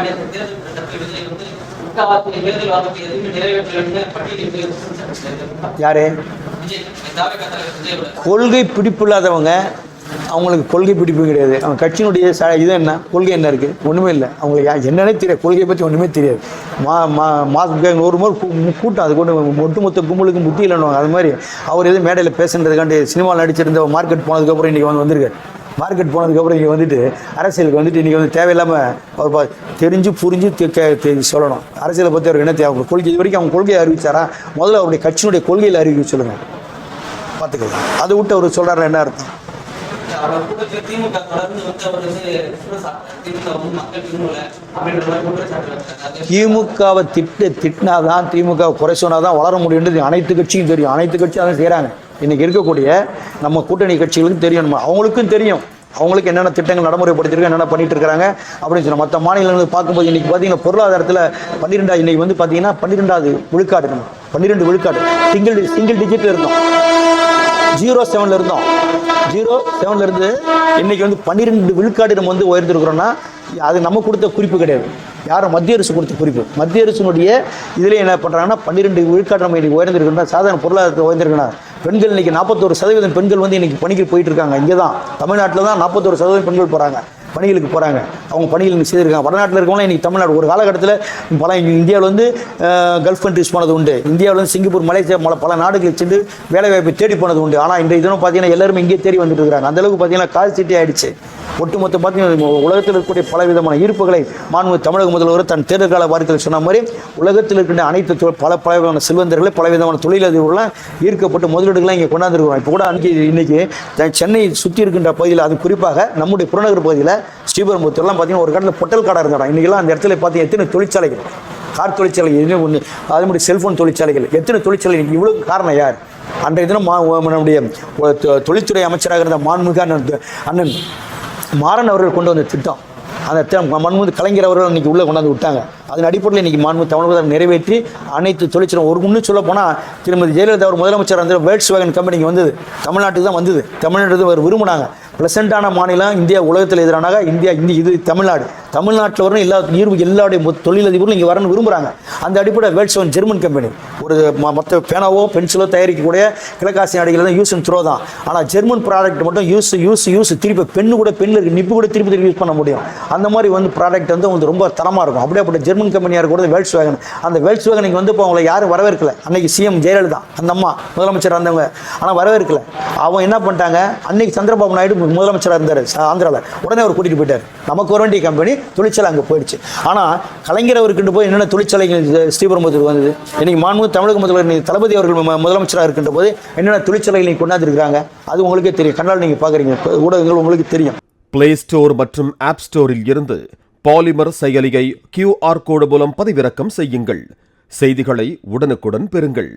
தாண்டி தேர்தல் முக்காவாசி தேர்தல் எதுவுமே பட்டியலிட்டு யாரு? கொள்கை பிடிப்பு இல்லாதவங்க அவங்களுக்கு கொள்கை பிடிப்பு கிடையாது. அவங்க கட்சியினுடைய ச இது என்ன? கொள்கை என்ன இருக்குது ஒன்றுமே இல்லை. அவங்களுக்கு யா- என்னன்னே தெரியாது. கொள்கையை பற்றி ஒன்றுமே தெரியாது. மா மா மாதத்துக்கு ஒரு முறை கூ- கூட்டம். அது கொண்டு ஒட்டுமொத்த கும்பலுக்கு முட்டி இல்லைன்னு அது மாதிரி அவர் எதுவும் மேடையில் பேசுன்றதுக்காண்டி சினிமாவில் நடிச்சிருந்த மார்க்கெட் போனதுக்கப்புறம் இன்றைக்கி வந்து வந்திருக்காரு. மார்க்கெட் போனதுக்கப்புறம் இங்கே வந்துட்டு அரசியலுக்கு வந்துட்டு இன்றைக்கி வந்து தேவையில்லாமல் அவர் தெரிஞ்சு புரிஞ்சு சொல்லணும். அரசியலை பற்றி அவருக்கு என்ன தேவை? கொள்கை இது வரைக்கும் அவங்க கொள்கையை அறிவிச்சாரா? முதல்ல அவருடைய கட்சியினுடைய கொள்கையில் அறிவிக்க சொல்லுங்கள் பார்த்துக்கலாம். அதை விட்டு அவர் சொல்கிறாரு என்ன அர்த்தம்? அவர் கூட்டத்தில் திமுக தொடர்ந்து வந்து அவர் வந்து திமுக வந்து மக்கள் விரும்பல அப்படின்ற மாதிரி குற்றச்சாட்டு திமுகவை திட்டு திட்டினாதான் திமுக குறை சொன்னாதான் வளர முடியும்ன்றது அனைத்து கட்சியும் தெரியும். அனைத்து கட்சியும் அதை செய்கிறாங்க இன்னைக்கு இருக்கக்கூடிய நம்ம கூட்டணி கட்சிகளுக்கும் தெரியும். அவங்களுக்கும் தெரியும். அவங்களுக்கு என்னென்ன திட்டங்கள் நடைமுறைப்படுத்திருக்காங்க என்னென்ன பண்ணிட்டு இருக்காங்க அப்படின்னு சொல்லி. மற்ற மாநிலங்கள் பார்க்கும்போது இன்னைக்கு பார்த்தீங்கன்னா பொருளாதாரத்தில் பன்னிரெண்டாவது இன்னைக்கு வந்து பார்த்தீங்கன்னா பன்னிரெண்டாவது விழுக்காடு நம்ம. பன்னிரெண்டு விழுக்காடு. சிங்கிள் சிங்கிள் டிஜிட்டில் இருந்தோம். ஜீரோ செவன்ல இருந்தோம். ஜீரோ செவன்ல இருந்து இன்னைக்கு வந்து பன்னிரெண்டு விழுக்காடு நம்ம வந்து உயர்ந்திருக்கிறோன்னா அது நம்ம கொடுத்த குறிப்பு கிடையாது. யாரும் மத்திய அரசு கொடுத்த குறிப்பு. மத்திய அரசினுடைய இதில் என்ன பண்ணுறாங்கன்னா பன்னிரெண்டு விழுக்காடு நம்ம இன்னைக்கு உயர்ந்திருக்கோம்னா சாதாரண பொருளாதாரத்தை உயர்ந்திருக்கணும் பெண்கள் இன்னைக்கு நாற்பத்தோரு சதவீதம் பெண்கள் வந்து இன்னைக்கு பணிக்கு போயிட்டு இருக்காங்க. இங்கே தான் தமிழ்நாட்டில் தான் நாற்பத்தோரு சதவீதம் பெண்கள் போகிறாங்க பணிகளுக்கு போகிறாங்க அவங்க பணிகள் இன்னைக்கு செய்திருக்காங்க. வடநாட்டில் இருக்கவங்களாம் இன்னைக்கு தமிழ்நாடு. ஒரு காலகட்டத்தில் பல இந்தியாவில் வந்து கல்ஃப் கண்ட்ரிஸ் போனது உண்டு. இந்தியாவில் வந்து சிங்கப்பூர் மலேசியா பல பல நாடுகளுக்கு சென்று வேலைவாய்ப்பை தேடி போனது உண்டு. ஆனால் இந்த இதனும் பார்த்தீங்கன்னா எல்லாருமே இங்கே தேடி வந்துட்டு இருக்கிறாங்க அந்த அளவுக்கு பார்த்தீங்கன்னா கால் சீட்டி ஆயிடுச்சு. ஒட்டுமொத்த பார்த்தீங்கன்னா உலகத்தில் இருக்கக்கூடிய பல விதமான ஈர்ப்புகளை மாண்பு தமிழக முதல்வர் தன் தேர்தல் கால வாரத்தில் சொன்ன மாதிரி உலகத்தில் இருக்கின்ற அனைத்து பல பல விதமான செல்வந்தர்களை பல விதமான தொழிலதிபர்கள்லாம் ஈர்க்கப்பட்டு முதலீடுகள்லாம் இங்கே கொண்டாந்துருக்கிறோம் இப்போ கூட அன்றைக்கி இன்னைக்கு சென்னை சுற்றி இருக்கின்ற பகுதியில் அது குறிப்பாக நம்முடைய புறநகர் பகுதியில் ஸ்ரீபெரும்புத்தூர்லாம் பார்த்தீங்கன்னா ஒரு காலத்தில் பொட்டல் கடை இருந்தாங்க இன்றைக்கெல்லாம் அந்த இடத்துல பார்த்தீங்கன்னா எத்தனை தொழிற்சாலைகள்? கார் தொழிற்சாலை என்ன ஒன்று அதே மாதிரி செல்ஃபோன் தொழிற்சாலைகள் எத்தனை தொழிற்சாலை இன்னைக்கு இவ்வளோ காரணம் யார்? அன்றைய தினம் மா நம்முடைய தொ- தொழில்துறை அமைச்சராக இருந்த மான்முக அண்ணன் அண்ணன் மாறன் அவர்கள் கொண்டு வந்த திட்டம். அந்த மண்முது கலைஞர் அவர்கள் இன்றைக்கி உள்ளே கொண்டாந்து விட்டாங்க. அதன் அடிப்படையில் இன்றைக்கி மாண்பு தமிழக நிறைவேற்றி அனைத்து தொழிற்சாலை ஒரு முன்னு சொல்ல போனால் திருமதி ஜெயலலிதா அவர் முதலமைச்சர் வந்து வேர்ட்ஸ் வேகன் கம்பெனிக்கு வந்தது. தமிழ்நாட்டுக்கு தான் வந்தது. தமிழ்நாட்டுக்கு அவர் விரும்பினாங்க. பிளசண்டான மாநிலம் இந்தியா உலகத்தில் எதிரானாக இந்தியா இந்தி இது தமிழ்நாடு. தமிழ்நாட்டில் வரணும் எல்லா ஈர்வு எல்லாருடைய தொழிலதிபர்களும் இங்கே வரணும்னு விரும்புகிறாங்க அந்த அடிப்படை வேர்ட்ஸ் ஜெர்மன் கம்பெனி. ஒரு ம- மற்ற பேனாவோ பென்சிலோ தயாரிக்கக்கூடிய கிழக்காசிய நாடுகள் தான் யூஸ் அண்ட் த்ரோ தான். ஆனால் ஜெர்மன் ப்ராடக்ட் மட்டும் யூஸ் யூஸ் யூஸ் திருப்பி பெண்ணு கூட பெண்ணில் இருக்கு. நிப்பு கூட திருப்பி திருப்பி யூஸ் பண்ண முடியும். அந்த மாதிரி வந்து ப்ராடக்ட் வந்து வந்து ரொம்ப தரமாக இருக்கும். அப்படியே அப்படி ஜெர்மன் கம்பெனியாக கூட வேல்ஸ் வேகன். அந்த வேல்ஸ் வேகனுக்கு வந்து இப்போ அவங்களை யாரும் வரவேற்கல. அன்னைக்கு சிஎம் ஜெயலலிதா அந்த அம்மா முதலமைச்சர் இருந்தவங்க. ஆனால் வரவேற்கல. அவங்க என்ன பண்ணிட்டாங்க? அன்னைக்கு சந்திரபாபு நாயுடு முதலமைச்சராக இருந்தார் ஆந்திராவில் உடனே அவர் கூட்டிகிட்டு போயிட்டார். நமக்கு வர வேண்டிய கம்பெனி துணிச்சல் அங்கே போயிடுச்சு. ஆனால் கலைஞர் அவர்கிட்ட போய் என்னென்ன துணிச்சலைகள் இது வந்தது? இன்னைக்கு மாண்பு தமிழக முதல்வர் தளபதி அவர்கள் முதலமைச்சராக இருக்கின்ற போது என்னென்ன தொழிற்சாலைகள் நீங்கள் கொண்டாந்துருக்காங்க அது உங்களுக்கே தெரியும். கண்ணால் நீங்கள் பார்க்குறீங்க ஊடகங்கள் உங்களுக்கு தெரியும். பிளே ஸ்டோர் மற்றும் ஆப் ஸ்டோரில் இருந்து பாலிமர் செயலியை கியூஆர் கோடு மூலம் பதிவிறக்கம் செய்யுங்கள். செய்திகளை உடனுக்குடன் பெறுங்கள்.